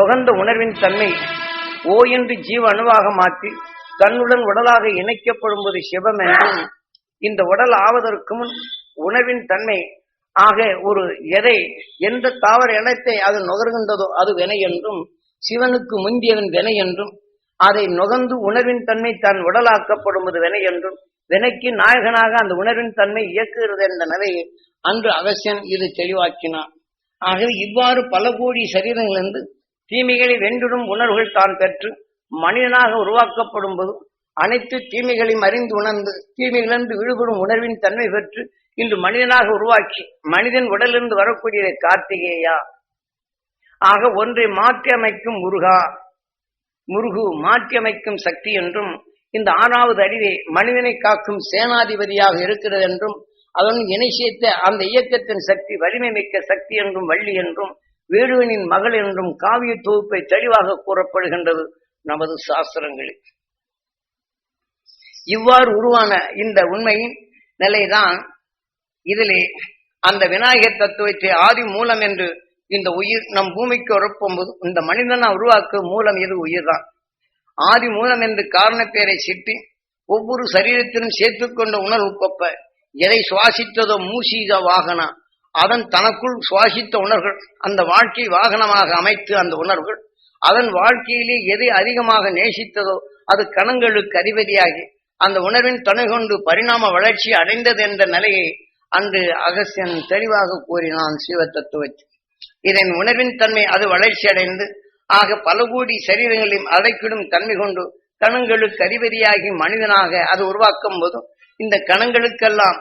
நுகர்ந்த உணர்வின் தன்மை ஓ என்று ஜீவ அணுவாக மாற்றி தன்னுடன் உடலாக இணைக்கப்படும்போது சிவம் என்றும் இந்த உடல் ஆவதற்கு முன் உணவின் தன்மை ஆக ஒரு எதை எந்த தாவர இனத்தை அது நுகர்கின்றதோ அது வினை என்றும் சிவனுக்கு முந்தியவன் வினை என்றும் அதை நுகர்ந்து உணர்வின் தன்மை தான் உடலாக்கப்படுவது வினை என்றும் வினைக்கு நாயகனாக அந்த உணர்வின் தன்மை இயக்குகிறது என்ற நிலையை அன்று அவசியம் இது தெளிவாக்கினான். ஆகவே இவ்வாறு பல கோடி சரீரங்களிலிருந்து தீமைகளை வென்றிடும் உணர்வுகள் தான் பெற்று மனிதனாக உருவாக்கப்படும் போது அனைத்து தீமைகளையும் அறிந்து உணர்ந்து தீமைகளிலிருந்து விடுபடும் உணர்வின் தன்மை பெற்று இன்று மனிதனாக உருவாக்கி மனிதன் உடலிருந்து வரக்கூடிய கார்த்திகேயா ஆக ஒன்றை மாற்றி அமைக்கும் முருகா முருகு மாற்றி அமைக்கும் சக்தி என்றும் இந்த ஆறாவது அறிவை மனிதனை காக்கும் சேனாதிபதியாக இருக்கிறது என்றும் அதன் இணை சேர்த்த அந்த இயக்கத்தின் சக்தி வலிமை மிக்க சக்தி என்றும் வள்ளி என்றும் வேடுவனின் மகள் என்றும் காவிய தொகுப்பை தெளிவாக கூறப்படுகின்றது நமது சாஸ்திரங்களில். இவ்வாறு உருவான இந்த உண்மையின் நிலைதான் இதிலே அந்த விநாயகர் தத்துவத்தை ஆதி மூலம் என்று இந்த உயிர் நம் பூமிக்கு உறப்பும்போது இந்த மனிதனா உருவாக்க மூலம் இது உயிர்தான்? ஆதி மூலம் என்று காரண பெயரை சிட்டி ஒவ்வொரு சரீரத்திலும் சேர்த்துக்கொண்ட உணர்வு கொப்ப எதை சுவாசித்ததோ மூசிக வாகனம். அதன் தனக்குள் சுவாசித்த உணர்வுகள் அந்த வாழ்க்கை வாகனமாக அமைத்து அந்த உணர்வுகள் அதன் வாழ்க்கையிலே எதை அதிகமாக நேசித்ததோ அது கணங்களுக்கு அதிபதியாகி அந்த உணர்வின் துணை கொண்டு பரிணாம வளர்ச்சி அடைந்தது என்ற நிலையை அன்று அகசியன் தெளிவாக கூறினான் சிவ தத்துவத்தில் இதன் உணர்வின் தன்மை அது வளர்ச்சி அடைந்து ஆக பல கோடி சரீரங்களையும் அடைக்கிடும் தன்மை கொண்டு கணங்களுக்கு அதிபதியாகி மனிதனாக அது உருவாக்கும் போதும் இந்த கணங்களுக்கெல்லாம்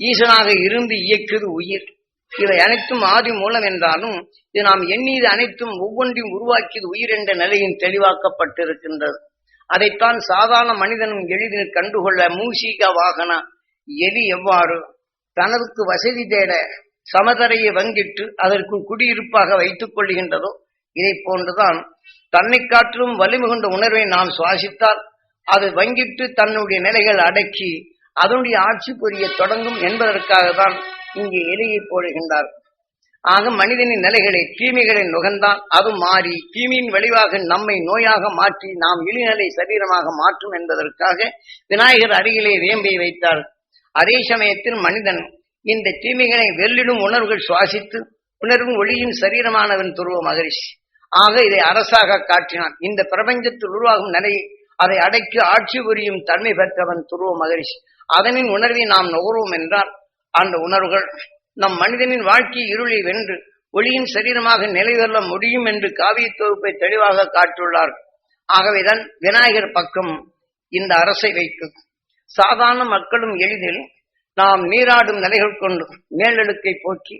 ஈசனாக இருந்து இயக்குது உயிர். இவை அனைத்தும் ஆதி மூலம் என்றாலும் இது நாம் எண்ணியது அனைத்தும் ஒவ்வொன்றையும் உருவாக்கியது உயிர் என்ற நிலையில் தெளிவாக்கப்பட்டிருக்கின்றது. அதைத்தான் சாதாரண மனிதனும் எளிதில் கண்டுகொள்ள மூசிக வாகன எலி எவ்வாறு தனதுக்கு வசதி தேட சமதரையை வங்கிட்டு அதற்கு குடியிருப்பாக வைத்துக் கொள்கின்றதோ இதை போன்றுதான் தன்னை காற்றிலும் வலிமை கொண்ட உணர்வை நாம் சுவாசித்தால் அது வங்கிட்டு தன்னுடைய நிலைகள் அடக்கி அதனுடைய ஆட்சி புரிய தொடங்கும் என்பதற்காக தான் இங்கே எலியை போடுகின்றார். ஆக மனிதனின் நிலைகளை தீமைகளை நுகர்ந்தால் அது மாறி தீமையின் விளைவாக நம்மை நோயாக மாற்றி நாம் இழிநிலை சரீரமாக மாற்றும் என்பதற்காக விநாயகர் அருகிலே வேம்பை வைத்தார். அதே சமயத்தில் மனிதன் இந்த தீமைகளை வெல்லிடும் உணர்வுகள் சுவாசித்து உணர்வும் ஒளியும் சரீரமானவன் துருவ மகரிஷி. ஆக இதை அரசாக காட்டினான். இந்த பிரபஞ்சத்தில் உருவாகும் நிலையை அதை அடைக்க ஆட்சி புரியும் தன்மை பெற்றவன் துருவ மகரிஷி. அதனின் உணர்வை நாம் நுகர்வோம் என்றால் அந்த உணர்வுகள் நம் மனிதனின் வாழ்க்கை இருளை வென்று ஒளியின் சரீரமாக நிலைவெல்ல முடியும் என்று காவிய தொகுப்பை தெளிவாக காட்டியுள்ளார். ஆகவேதான் விநாயகர் பக்கம் இந்த அரசை வைக்கும். சாதாரண மக்களும் எளிதில் நாம் நீராடும் நிலைகள் கொண்டு மேலெழுக்கை போக்கி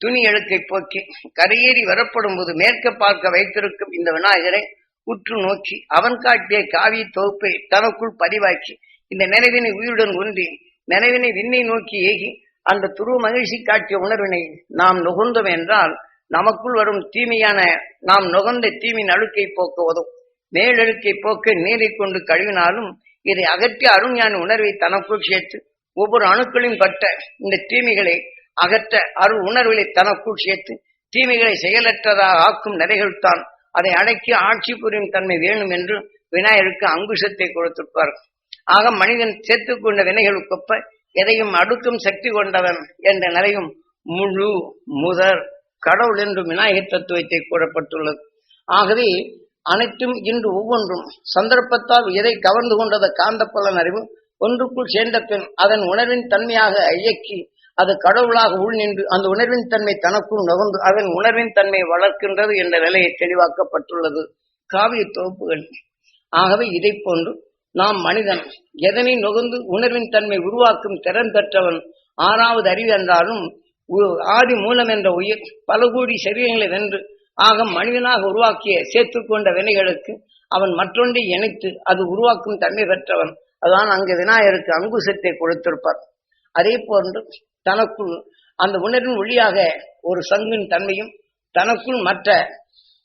துணி எழுக்கை போக்கி கரையேறி வரப்படும் போது மேற்க பார்க்க வைத்திருக்கும் இந்த விநாயகரை உற்று நோக்கி அவன் காட்டிய காவிய தொகுப்பை தனக்குள் பதிவாக்கி இந்த நினைவினை உயிருடன் ஒன்றி நினைவினை விண்ணை நோக்கி ஏகி அந்த துரு மகிழ்ச்சி காட்டிய உணர்வினை நாம் நுகர்ந்தோம் என்றால் நமக்குள் வரும் தீமையான நாம் நுகர்ந்த தீமின் அழுக்கை போக்க உதவும். மேலழுக்கை போக்க நீரை கொண்டு கழுவினாலும் இதை அகற்றி அருண்ஞான உணர்வை தனக்குள் சேர்த்து ஒவ்வொரு அணுக்களின் பட்ட இந்த தீமைகளை அகற்ற அருள் உணர்வுகளை தனக்குள் சேர்த்து தீமைகளை செயலற்றதாக ஆக்கும் நிறைகள் தான் அதை அடக்கி ஆட்சி புரியும் தன்மை வேணும் என்று விநாயகருக்கு அங்குஷத்தை கொடுத்திருப்பார். ஆக மனிதன் சேர்த்துக்கொண்ட வினைகளுக்கொப்ப எதையும் அடுக்கும் சக்தி கொண்டவன் என்ற நிலையும் முழு முதற் கடவுள் என்று விநாயகர் தத்துவத்தை கூறப்பட்டுள்ளது. ஆகவே அனைத்தும் இன்று ஒவ்வொன்றும் சந்தர்ப்பத்தால் எதை கவர்ந்து கொண்டத காந்த பலன் அறிவு ஒன்றுக்குள் சேர்ந்த பின் அதன் உணர்வின் தன்மையாக இயக்கி அது கடவுளாக உள் நின்று அந்த உணர்வின் தன்மை தனக்குள் நுகர்ந்து அதன் உணர்வின் தன்மை வளர்க்கின்றது என்ற நிலையை தெளிவாக்கப்பட்டுள்ளது. காவிய தொகுப்புகள். ஆகவே இதை போன்று நாம் மனிதன் எதனை நுகர்ந்து உணர்வின் தன்மை உருவாக்கும் திறன் பெற்றவன் ஆறாவது அறிவு என்றாலும் உ- ஆதி மூலம் என்ற உயிர் பல கோடி சரீரங்களை வென்று ஆக மனிதனாக உருவாக்கிய சேர்த்துக்கொண்ட வினைகளுக்கு அவன் மற்றொன்றை இணைத்து அது உருவாக்கும் தன்மை பெற்றவன். அதான் அங்கு விநாயகருக்கு அங்குசத்தை கொடுத்திருப்பார். அதே போன்று தனக்குள் அந்த உணர்வின் ஒளியாக ஒரு சங்கின் தன்மையும் தனக்குள் மற்ற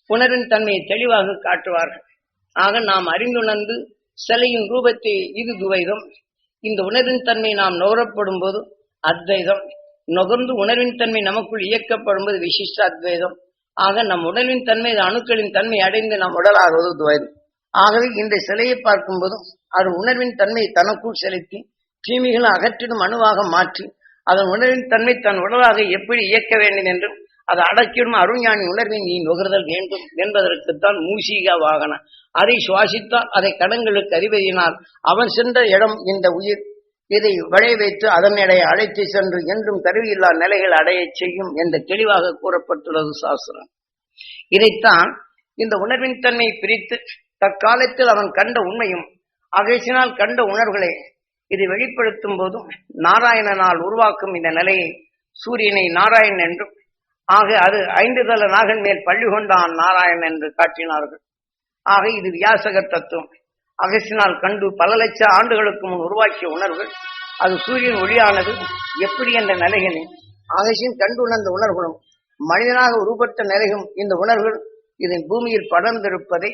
உணர்வின் தன்மையை தெளிவாக காட்டுவார்கள். ஆக நாம் அறிந்துணர்ந்து சிலையின் ரூபத்தை இது துவைதம். இந்த உணர்வின் தன்மை நாம் நுகரப்படும் போது அத்வைதம். நுகர்ந்து உணர்வின் தன்மை நமக்குள் இயக்கப்படும் போது விசிஷ்ட அத்வைதம். ஆக நம் உடலின் தன்மை அணுக்களின் தன்மை அடைந்து நம் உடலாகுவது துவைதம். ஆகவே இந்த சிலையை பார்க்கும்போதும் அது உணர்வின் தன்மையை தனக்குள் செலுத்தி தீமைகளை அகற்றிடும் அணுவாக மாற்றி அதன் உணர்வின் தன்மை தன் உடலாக எப்படி இயக்க வேண்டும் என்றும் அதை அடக்கிடும் அருஞானி உணர்வை நீ நுகர்தல் வேண்டும் என்பதற்குத்தான் மூசிக வாகனம். அதை சுவாசித்தால் அதை கடங்களுக்கு அறிவதினால் அவன் சென்ற இடம் இந்த உயிர். இதை விளைய வைத்து அதன் எடையை அழைத்து சென்று என்றும் கருவியில்லா நிலைகள் அடையச் செய்யும் என்று தெளிவாக கூறப்பட்டுள்ளது சாஸ்திரம். இதைத்தான் இந்த உணர்வின் தன்மை பிரித்து தற்காலத்தில் அவன் கண்ட உண்மையும் அகேசினால் கண்ட உணர்வுகளை இதை வெளிப்படுத்தும் போதும் நாராயணனால் உருவாக்கும் இந்த நிலையை சூரியனை நாராயணன் என்றும் ஆக அது ஐந்து தல நாகன் மேல் பள்ளி கொண்டான் நாராயணன் என்று காட்டினார்கள். ஆக இது வியாசக தத்துவம். அகசினால் கண்டு பல லட்ச ஆண்டுகளுக்கு முன் உருவாக்கிய உணர்வுகள் அது சூரியன் ஒளியானது எப்படி என்ற நிலைகளில் அகசின் கண்டு உணர்ந்த உணர்வுகளும் மனிதனாக உருப்பட்ட நிலையும் இந்த உணர்வுகள் இதன் பூமியில் படர்ந்திருப்பதை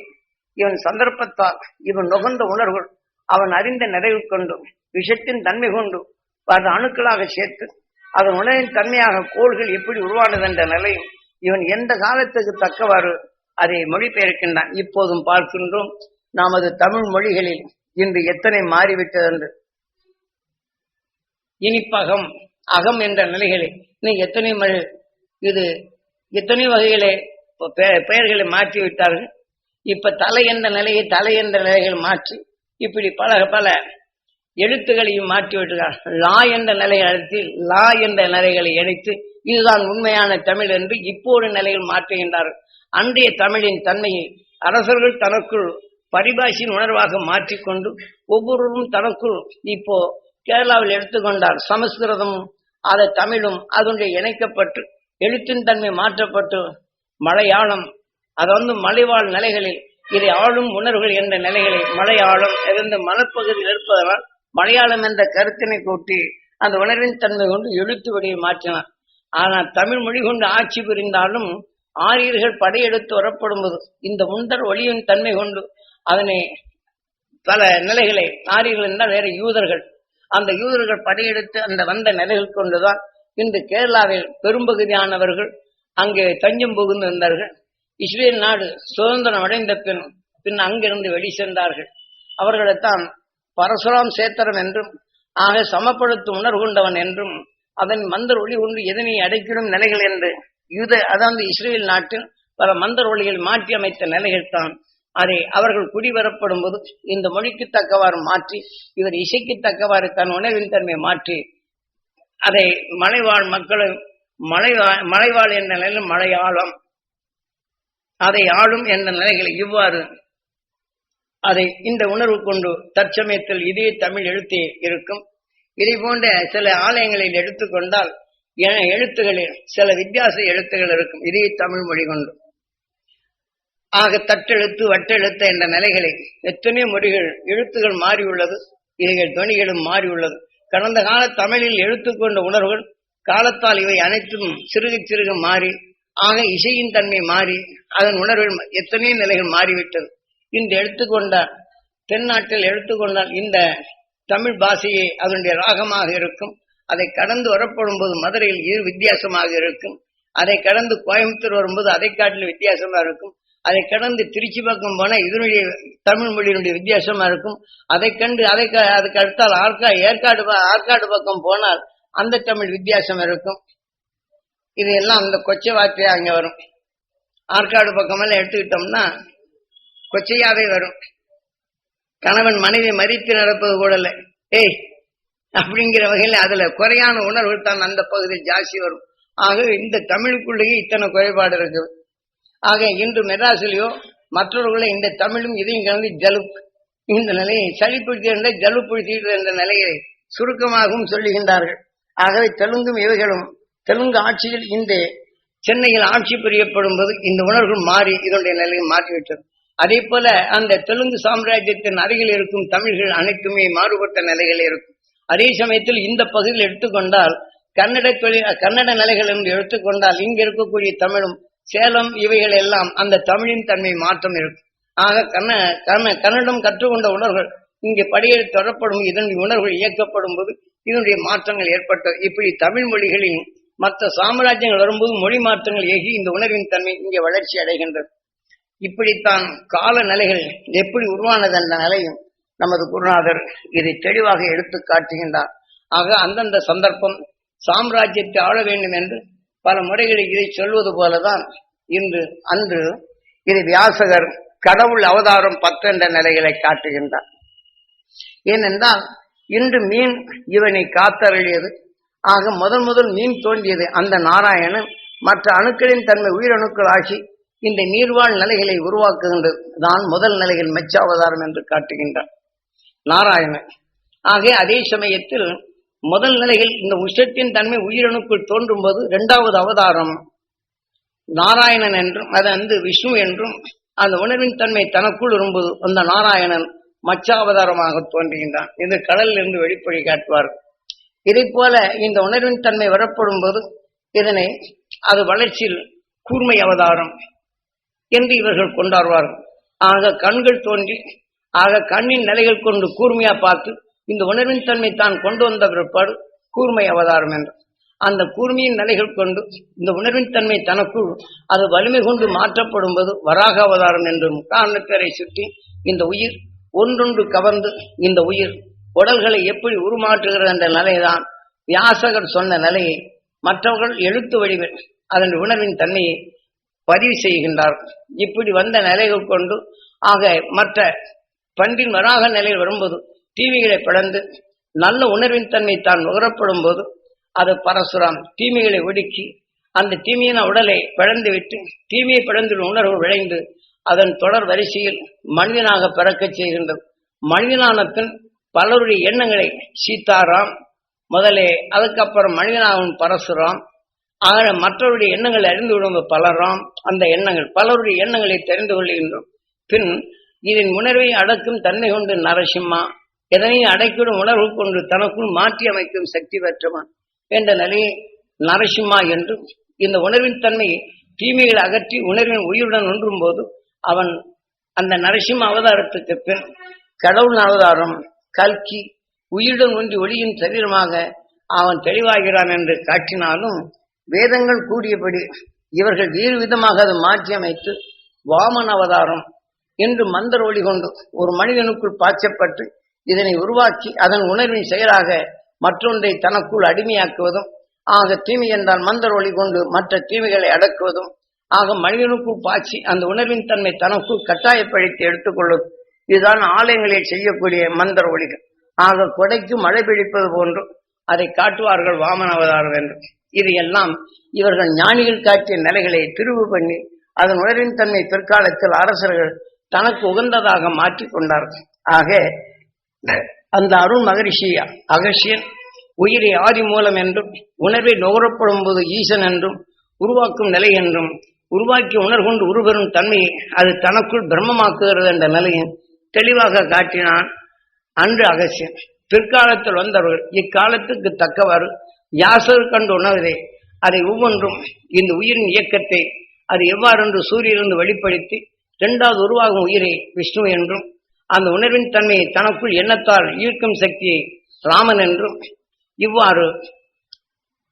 இவன் சந்தர்ப்பத்தால் இவன் நுகர்ந்த உணர்வுகள் அவன் அறிந்த நிறைவு கொண்டு விஷத்தின் தன்மை கொண்டு அது அணுக்களாக சேர்த்து அதன் உணவின் தன்மையாக கோள்கள் எப்படி உருவானது என்ற நிலையும் இவன் எந்த காலத்துக்கு தக்கவாறு அதை மொழிபெயர்க்கின்றான்? இப்போதும் பார்க்கின்றோம். நமது தமிழ் மொழிகளில் இன்று எத்தனை மாறிவிட்டது என்று. இனிப்பகம் அகம் என்ற நிலைகளில் இன்னும் எத்தனை மொழி இது எத்தனை வகைகளை பெ- பெயர்களை மாற்றி விட்டார்கள் இப்ப தலை என்ற நிலையை தலை என்ற நிலைகள் மாற்றி இப்படி பல பல எழுத்துகளையும் மாற்றி விட்டார்கள் லா என்ற நிலையை அழைத்து லா என்ற நிலைகளை இணைத்து இதுதான் உண்மையான தமிழ் என்று இப்போது நிலையில் மாற்றுகின்றார்கள் அன்றைய தமிழின் தன்மையை அரசர்கள் தனக்குள் பரிபாஷின் உணர்வாக மாற்றிக்கொண்டு ஒவ்வொருவரும் தனக்குள் இப்போ கேரளாவில் எடுத்துக்கொண்டார். சமஸ்கிருதமும் அதை தமிழும் அதனுடைய இணைக்கப்பட்டு எழுத்தின் தன்மை மாற்றப்பட்டு மலையாளம் அது வந்து மலைவாழ் நிலைகளில் இதை ஆளும் உணர்வுகள் என்ற நிலைகளில் மலையாளம் இருந்து மலப்பகுதியில் இருப்பதனால் மலையாளம் என்ற கருத்தினை கூட்டி அந்த உணர்வின் தன்மை கொண்டு எழுத்து வழியை மாற்றினார். ஆனால் தமிழ் மொழி கொண்டு ஆட்சி புரிந்தாலும் ஆரியர்கள் படையெடுத்து வரப்படும்போது இந்த முந்தர் ஒளியின் தன்மை கொண்டு அதனை பல நிலைகளை ஆரியர்கள் என்றால் வேற யூதர்கள் அந்த யூதர்கள் படையெடுத்து அந்த வந்த நிலைகள் கொண்டுதான் இன்று கேரளாவில் பெரும்பகுதியானவர்கள் அங்கே தஞ்சம் புகுந்து வந்தார்கள். இஸ்ரேல் நாடு சுதந்திரம் அடைந்த பின் பின் அங்கிருந்து வெளி சென்றார்கள். அவர்களைத்தான் பரசுராம் சேத்திரம் என்றும் ஆக சமப்படுத்தும் உணர்வு கொண்டவன் என்றும் அதன் மந்தர் ஒளி கொண்டு எதனை அடைக்கிடும் நிலைகள் என்று யுத அதாவது இஸ்ரேல் நாட்டில் பல மந்தர் ஒளிகள் மாற்றி அமைத்த நிலைகள் தான். அதை அவர்கள் குடிவரப்படும் போது இந்த மொழிக்கு தக்கவாறு மாற்றி இவர் இசைக்கு தக்கவாறு தன் உணவின் தன்மை மாற்றி அதை மலைவாழ் மக்களும் மலைவா- மலைவாழ் என்ற நிலையில் மலையாளம் அதை ஆளும் என்ற நிலைகளை இவ்வாறு அதை இந்த உணர்வு கொண்டு தற்சமயத்தில் இதே தமிழ் எழுத்தே இருக்கும். இதை போன்ற சில ஆலயங்களில் எடுத்துக்கொண்டால் என எழுத்துகளில் சில வித்தியாச எழுத்துகள் இருக்கும். இதே தமிழ் மொழி கொண்டு. ஆக தட்டெழுத்து வட்டெழுத்து என்ற நிலைகளை எத்தனை மொழிகள் எழுத்துகள் மாறியுள்ளது. இவைகள் துணிகளும் மாறியுள்ளது. கடந்த கால தமிழில் எழுத்துக்கொண்ட உணர்வுகள் காலத்தால் இவை அனைத்தும் சிறுக சிறுக மாறி ஆக இசையின் தன்மை மாறி அதன் உணர்வுகள் எத்தனையோ நிலைகள் மாறிவிட்டது. இந்த எடுத்துக்கொண்டால் தென்னாட்டில் எடுத்துக்கொண்டால் இந்த தமிழ் பாஷையே அதனுடைய ராகமாக இருக்கும். அதை கடந்து வரப்படும் போது மதுரையில் இரு வித்தியாசமாக இருக்கும். அதை கடந்து கோயம்புத்தூர் வரும்போது அதை காட்டிலும் வித்தியாசமா இருக்கும். அதை கடந்து திருச்சி பக்கம் போனால் இதனுடைய தமிழ் மொழியினுடைய வித்தியாசமா இருக்கும். அதை கண்டு அதை அதுக்கு அடுத்தால் ஆற்கா ஏற்காடு ஆற்காடு பக்கம் போனால் அந்த தமிழ் வித்தியாசம் இருக்கும். இது எல்லாம் அந்த கொச்சை வார்த்தையா அங்க வரும். ஆற்காடு பக்கமெல்லாம் எடுத்துக்கிட்டோம்னா கொச்சையாவே வரும். கணவன் மனைவி மறித்து நடப்பது கூட ஏய் அப்படிங்கிற வகையில் அதுல குறையான உணர்வுகள் தான் அந்த பகுதியில் ஜாஸ்தி வரும். ஆக இந்த தமிழுக்குள்ளேயே இத்தனை குறைபாடு இருக்குது. ஆக இன்று மெட்ராஸிலேயோ மற்றவர்களே இந்த தமிழும் இதையும் கலந்து ஜலுப் இந்த நிலையை சளிப்பிடித்த ஜலுப்பிடித்தீர்கள் என்ற நிலையை சுருக்கமாகவும் சொல்லுகின்றார்கள். ஆகவே தெலுங்கும் இவைகளும் தெலுங்கு ஆட்சியில் இந்த சென்னையில் ஆட்சி புரியப்படும் போது இந்த உணர்வுகள் மாறி இதனுடைய நிலையை மாற்றிவிட்டது. அதே போல அந்த தெலுங்கு சாம்ராஜ்யத்தின் அருகில் இருக்கும் தமிழ்கள் அனைத்துமே மாறுபட்ட நிலைகள் இருக்கும். அதே சமயத்தில் இந்த பகுதியில் எடுத்துக்கொண்டால் கன்னட தொழில் கன்னட நிலைகள் என்று எடுத்துக்கொண்டால் இங்கு இருக்கக்கூடிய தமிழும் சேலம் இவைகள் எல்லாம் அந்த தமிழின் தன்மை மாற்றம் இருக்கும். ஆக கன்ன கன்ன கன்னடம் கற்றுக்கொண்ட உணர்வுகள் இங்கே படியெடுத்து தொடரப்படும் இதன் உணர்வுகள் இயக்கப்படும் போது இதனுடைய மாற்றங்கள் ஏற்பட்டது. இப்படி தமிழ் மொழிகளின் மற்ற சாம்ராஜ்யங்கள் வரும்போது மொழி மாற்றங்கள் ஏகி இந்த உணர்வின் தன்மை இங்கே வளர்ச்சி அடைகின்றது. இப்படித்தான் கால நிலைகள் எப்படி உருவானது என்ற நிலையும் நமது குருநாதர் இதை தெளிவாக எடுத்து காட்டுகின்றார். ஆக அந்தந்த சந்தர்ப்பம் சாம்ராஜ்யத்தை ஆள வேண்டும் என்று பல முறைகளில் இதை சொல்வது போலதான் இன்று அன்று இது வியாசகர் கடவுள் அவதாரம் பத்து என்ற நிலைகளை காட்டுகின்றார். ஏனென்றால் இன்று மீன் இவனை காத்தருளியது ஆக முதல் முதல் மீன் தோன்றியது அந்த நாராயணன். மற்ற அணுக்களின் தன்மை உயிரணுக்கள் ஆகி இந்த நீர்வாழ் நிலைகளை உருவாக்குகின்றது தான் முதல் நிலையில் மெச்சாவதாரம் என்று காட்டுகின்றார். நாராயணன். ஆக அதே சமயத்தில் முதல் நிலையில் இந்த உஷத்தின் தன்மை உயிரணுக்குள் தோன்றும் போது இரண்டாவது அவதாரம் நாராயணன் என்றும் அது வந்து விஷ்ணு என்றும் அந்த உணர்வின் தன்மை தனக்குள் வரும்போது அந்த நாராயணன் மச்சாவதாரமாக தோன்றுகின்றான். இது கடலில் இருந்து வெளிப்படை காட்டுவார். இதை போல இந்த உணர்வின் தன்மை வரப்படும் போது இதனை அது வளர்ச்சியில் கூர்மை அவதாரம் என்று இவர்கள் கொண்டாடுவார்கள். ஆக கண்கள் தோன்றி ஆக கண்ணின் நிலைகள் கொண்டு கூர்மையா பார்த்து இந்த உணர்வின் தன்மை தான் கொண்டு வந்த பிற்பாடு கூர்மை அவதாரம் என்று. அந்த கூர்மையின் நிலைகள் கொண்டு இந்த உணர்வின் தன்மை தனக்குள் அது வலிமை கொண்டு மாற்றப்படும் போது வராக அவதாரம் என்று காரணப்பேரை சுற்றி இந்த உயிர் ஒன்றொன்று கவர்ந்து இந்த உயிர் உடல்களை எப்படி உருமாற்றுகிறது என்ற நிலைதான் வியாசகர் சொன்ன நிலையை மற்றவர்கள் எழுத்து வடிவில் அதன் உணர்வின் தன்மையை பதிவு செய்கின்றார்கள் இப்படி வந்த நிலைகள் கொண்டு ஆக மற்ற பண்டின் வராக நிலையில் வரும்போது தீமைகளை பிளந்து நல்ல உணர்வின் தன்மை தான் நுகரப்படும் போது அது பரசுராம் தீமைகளை ஒடுக்கி அந்த தீமையான உடலை பிளந்து விட்டு தீமையை பிளந்துள்ள உணர்வு விளைந்து அதன் தொடர் வரிசையில் மனிதனாக பிறக்கச் செய்கின்றது. மனிதனான பின் பலருடைய எண்ணங்களை சீதாராம் முதலே அதுக்கப்புறம் மனிதனாகவும் பரசுராம் ஆக மற்றவருடைய எண்ணங்களை அறிந்து விடும் பலராம் அந்த எண்ணங்கள் பலருடைய எண்ணங்களை தெரிந்து கொள்கின்றோம். பின் இதன் உணர்வை அடக்கும் தன்மை கொண்டு நரசிம்மா எதனையும் அடைக்கிடும் உணர்வு கொண்டு தனக்குள் மாற்றி அமைக்கும் சக்தி பெற்றவன் என்ற நிலையை நரசிம்மா என்றும் இந்த உணர்வின் தன்மையை தீமைகளை அகற்றி உணர்வின் உயிருடன் ஒன்றும் போது அவன் அந்த நரசிம்ம அவதாரத்துக்கு பின் கடவுள் அவதாரம் கல்கி உயிருடன் ஒன்றி ஒளியின் சரீரமாக அவன் தெளிவாகிறான் என்று காட்டினாலும் வேதங்கள் கூறியபடி இவர்கள் வேறு விதமாக அதை மாற்றி அமைத்து வாமன் அவதாரம் என்று மந்தர் ஒளி கொண்டு ஒரு மனிதனுக்குள் பாய்ச்சப்பட்டு இதனை உருவாக்கி அதன் உணர்வின் செயலாக மற்றொன்றை தனக்குள் அடிமையாக்குவதும் ஆக தீமை என்றால் மந்தர் ஒளி கொண்டு மற்ற தீமைகளை அடக்குவதும் ஆக மனிதனுக்குள் பாய்ச்சி அந்த உணர்வின் தன்மை தனக்குள் கட்டாயப்படுத்தி எடுத்துக்கொள்ளும் இதுதான் ஆலயங்களில் செய்யக்கூடிய மந்தர் ஒளிகள். ஆக கொடைக்கு மழை பிடிப்பது போன்று அதை காட்டுவார்கள் வாமன அவதாரம் என்று. இது எல்லாம் இவர்கள் ஞானிகள் காட்டிய நிலைகளை திருவு பண்ணி அதன் உணரின் தன்மை பிற்காலத்தில் அரசர்கள் தனக்கு உகந்ததாக மாற்றி கொண்டார்கள். ஆக அந்த அருண் மகரிஷி அகசியன் உயிரை ஆதி மூலம் என்றும் உணர்வை நுகரப்படும் போது ஈசன் என்றும் உருவாக்கும் நிலை என்றும் உருவாக்கி உணர்கொண்டு உருவரும் தன்மையை அது தனக்குள் பிரம்மமாக்குகிறது என்ற நிலையை தெளிவாக காட்டினான் அன்று அகசியன் பிற்காலத்தில் வந்தவர்கள் இக்காலத்துக்கு தக்கவாறு யாசர் கண்டு உணர்வதே அதை ஒவ்வொன்றும் இந்த உயிரின் இயக்கத்தை அது எவ்வாறென்று சூரியனிருந்து வெளிப்படுத்தி இரண்டாவது உருவாகும் உயிரை விஷ்ணு என்றும் அந்த உணர்வின் தன்மையை தனக்குள் எண்ணத்தால் ஈர்க்கும் சக்தியை ராமன் என்றும் இவ்வாறு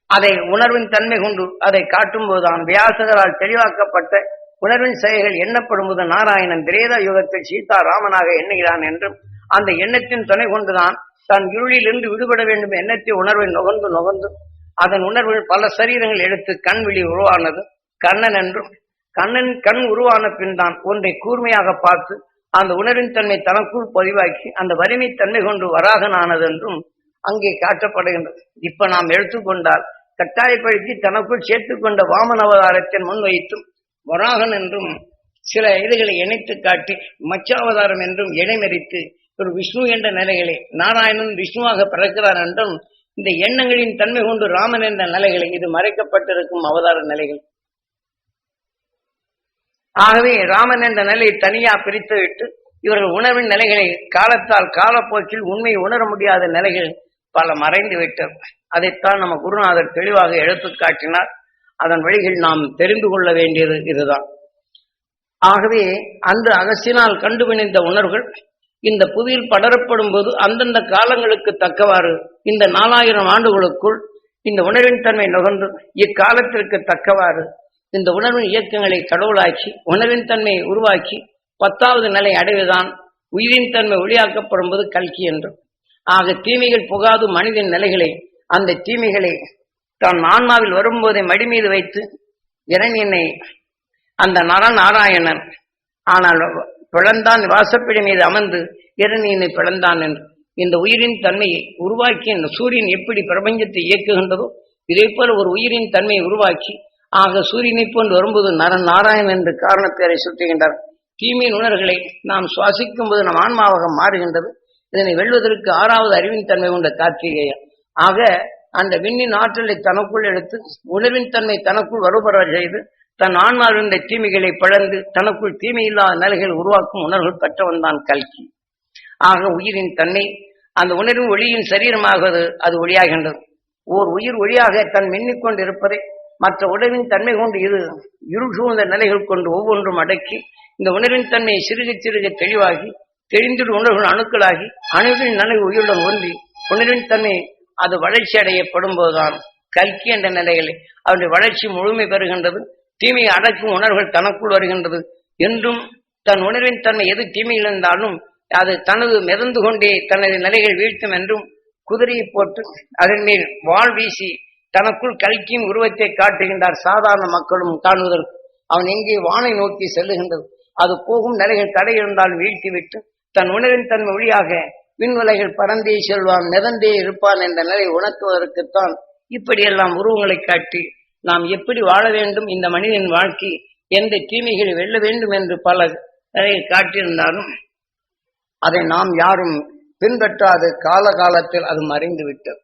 அதை உணர்வின் தன்மை கொண்டு அதை காட்டும் போதுதான் வியாசகரால் தெளிவாக்கப்பட்ட உணர்வின் செயல்கள் எண்ணப்படும் போது நாராயணன் திரேதா யுகத்தில் சீதா ராமனாக எண்ணுகிறான் என்றும் அந்த எண்ணத்தின் துணை கொண்டுதான் தான் இருளிலிருந்து விடுபட வேண்டும் எண்ணத்தை உணர்வை நுகர்ந்து நுகர்ந்து அதன் உணர்வில் பல சரீரங்கள் எடுத்து கண் விழி உருவானது. கண்ணன் என்றும் கண்ணன் கண் உருவான பின் தான் ஒன்றை கூர்மையாக பார்த்து அந்த உணர்வின் தன்மை தனக்குள் பதிவாக்கி அந்த வலிமை தன்மை கொண்டு வராகனானது என்றும் அங்கே காட்டப்படுகின்றது. இப்ப நாம் எடுத்துக்கொண்டால் கட்டாயப்படுத்தி தனக்குள் சேர்த்துக்கொண்ட வாமன அவதாரத்தின் முன்வைத்தும் வராகன் என்றும் சில இதுகளை இணைத்து காட்டி மச்சாவதாரம் என்றும் இணைமறித்து ஒரு விஷ்ணு என்ற நிலைகளை நாராயணன் விஷ்ணுவாக பிறக்கிறார் என்றும் இந்த எண்ணங்களின் தன்மை கொண்டு ராமன் என்ற நிலைகளை இது மறைக்கப்பட்டிருக்கும் அவதார நிலைகள். ஆகவே ராமன் என்ற நிலையை தனியா பிரித்து விட்டு இவர்கள் உணர்வின் நிலைகளை காலத்தால் காலப்போக்கில் உண்மையை உணர முடியாத நிலைகள் பல மறைந்து விட்டது. அதைத்தான் நம்ம குருநாதர் தெளிவாக எடுத்து காட்டினார். அதன் வழிகள் நாம் தெரிந்து கொள்ள வேண்டியது இதுதான். ஆகவே அந்த அகசினால் கண்டுபிணிந்த உணர்வுகள் இந்த புவியில் படரப்படும் போது அந்தந்த காலங்களுக்கு தக்கவாறு இந்த நாலாயிரம் ஆண்டுகளுக்குள் இந்த உணர்வின் தன்மை நுகர்ந்து இக்காலத்திற்கு தக்கவாறு இந்த உணர்வின் இயக்கங்களை கடவுளாக்கி உணர்வின் தன்மையை உருவாக்கி பத்தாவது நிலை அடைவுதான் உயிரின் தன்மை ஒளியாக்கப்படும் போது கல்கி என்று. ஆக தீமைகள் புகாது மனிதன் நிலைகளை அந்த தீமைகளை தான் ஆன்மாவில் வரும்போதே மடி மீது வைத்து இறைஞனை அந்த நரநாராயணன் ஆனால் பிளந்தான் வாசப்பிடி மீது அமர்ந்து இரணியனை பிளந்தான் என்று. இந்த உயிரின் தன்மையை உருவாக்கி இந்த சூரியன் எப்படி பிரபஞ்சத்தை இயக்குகின்றதோ இதே போல ஒரு உயிரின் தன்மையை உருவாக்கி ஆக சூரியனை போன்று வரும்போது நரன் நாராயணன் என்று காரணப்பேரை சுற்றுகின்றார். தீமையின் உணர்களை நாம் சுவாசிக்கும் போது நம் ஆன்மாவாக மாறுகின்றது. இதனை வெல்வதற்கு ஆறாவது அறிவின் தன்மை கொண்ட கார்த்திகேயன் ஆக அந்த விண்ணின் ஆற்றலை தனக்குள் எடுத்து உணர்வின் தன்மை தனக்குள் வருபர செய்து தன் ஆன்மாவிருந்த தீமைகளை பிளந்து தனக்குள் தீமையில்லாத நிலைகள் உருவாக்கும் உணர்வு பெற்றவன் தான் கல்கி. ஆக உயிரின் தன்னை அந்த உணர்வு ஒளியின் சரீரமாக அது ஒளியாகின்றது. ஓர் உயிர் ஒளியாக தன் மின்னிக்கொண்டு இருப்பதை மற்ற உணர்வின் தன்மை கொண்டு இது இருள் சூழ்ந்த நிலைகள் கொண்டு ஒவ்வொன்றும் அடக்கி இந்த உணர்வின் தன்மையை சிறுக சிறுக தெளிவாகி தெரிந்திடும் உணர்வுகள் அணுக்களாகி அணுவின் நினைவு உயிருடன் ஒன்றி உணர்வின் தன்மை அது வளர்ச்சி அடையப்படும் போதுதான் கல்கி என்ற நிலைகளை அவருடைய வளர்ச்சி முழுமை பெறுகின்றது. தீமையை அடக்கும் உணர்வுகள் தனக்குள் வருகின்றது. என்றும் தன் உணர்வின் தன்மை எது தீமையில் இருந்தாலும் அது தனது மிதந்து கொண்டே தனது நிலைகள் வீழ்த்தும் என்றும் குதிரையை போட்டு அதன் மேல் வாள் வீசி தனக்குள் கல்கியும் உருவத்தை காட்டுகின்றார் சாதாரண மக்களும் காணுவதற்கு. அவன் எங்கே வானை நோக்கி செல்லுகின்றது. அது போகும் நிலைகள் தடை இருந்தால் வீழ்த்திவிட்டு தன் உணர்வின் தன்மை வழியாக விண்வலைகள் பறந்தே செல்வான் மிதந்தே இருப்பான் என்ற நிலை உணர்த்துவதற்குத்தான் இப்படியெல்லாம் உருவங்களை காட்டி நாம் எப்படி வாழ வேண்டும் இந்த மனிதன் வாழ்க்கை எந்த தீமைகளை வெல்ல வேண்டும் என்று பல காட்டியிருந்தாலும் அதை நாம் யாரும் பின்பற்றாத காலகாலத்தில் அது மறைந்து விட்டது